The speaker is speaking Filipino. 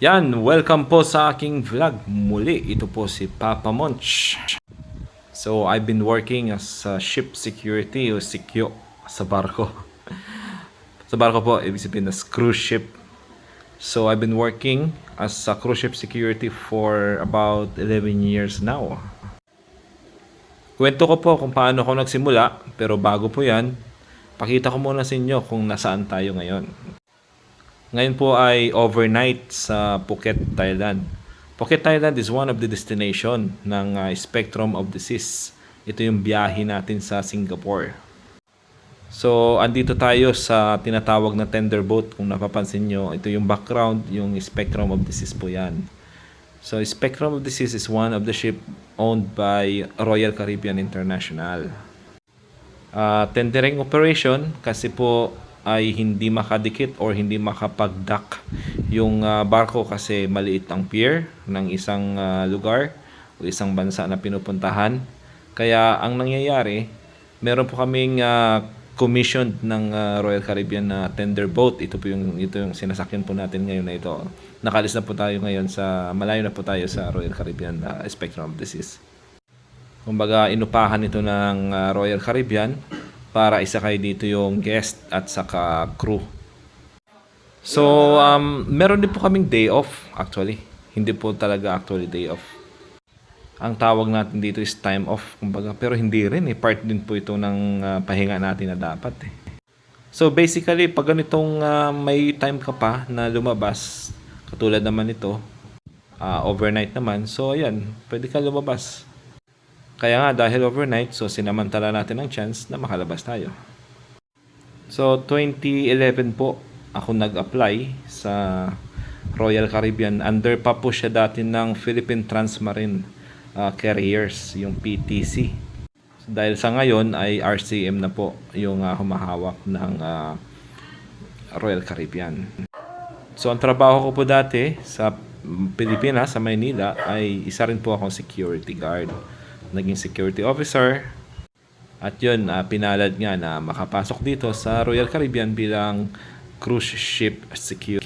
Yan, welcome po sa aking vlog. Muli, ito po si Papa Monch. So, I've been working as a ship security o sikyo sa barko. sa barko po, ibig sabihin na cruise ship. So, I've been working as a cruise ship security for about 11 years now. Kwento ko po kung paano ako nagsimula, pero bago po yan, pakita ko muna sa inyo kung nasaan tayo ngayon. Ngayon po ay overnight sa Phuket, Thailand. Phuket, Thailand is one of the destination ng uh, Spectrum of Seas. Ito yung biyahe natin sa Singapore. So, andito tayo sa tinatawag na tender boat. Kung napapansin nyo, ito yung background, yung Spectrum of Seas po yan. So, Spectrum of Seas is one of the ship owned by Royal Caribbean International. Uh, tendering operation kasi po ay hindi makadikit or hindi makapag-dock yung uh, barko kasi maliit ang pier ng isang uh, lugar o isang bansa na pinupuntahan. Kaya ang nangyayari, meron po kaming uh, commissioned ng uh, Royal Caribbean na tender boat. Ito po yung ito yung sinasakyan po natin ngayon na ito. Nakalis na po tayo ngayon sa malayo na po tayo sa Royal Caribbean uh, Spectrum of Seas. Kumbaga inupahan ito ng uh, Royal Caribbean para isakay dito yung guest at saka crew. So, um, meron din po kaming day off actually. Hindi po talaga actually day off. Ang tawag natin dito is time off, kumbaga. Pero hindi rin eh. Part din po ito ng uh, pahinga natin na dapat eh. So basically, pag ganitong uh, may time ka pa na lumabas, katulad naman ito, uh, overnight naman, so ayan, pwede ka lumabas. Kaya nga dahil overnight, so sinamantala natin ang chance na makalabas tayo. So 2011 po ako nag-apply sa Royal Caribbean. Under pa po siya dati ng Philippine Transmarine uh, Carriers, yung PTC. So, dahil sa ngayon ay RCM na po yung uh, humahawak ng uh, Royal Caribbean. So ang trabaho ko po dati sa Pilipinas, sa Maynila, ay isa rin po akong security guard naging security officer. At yun, uh, pinalad nga na makapasok dito sa Royal Caribbean bilang cruise ship security.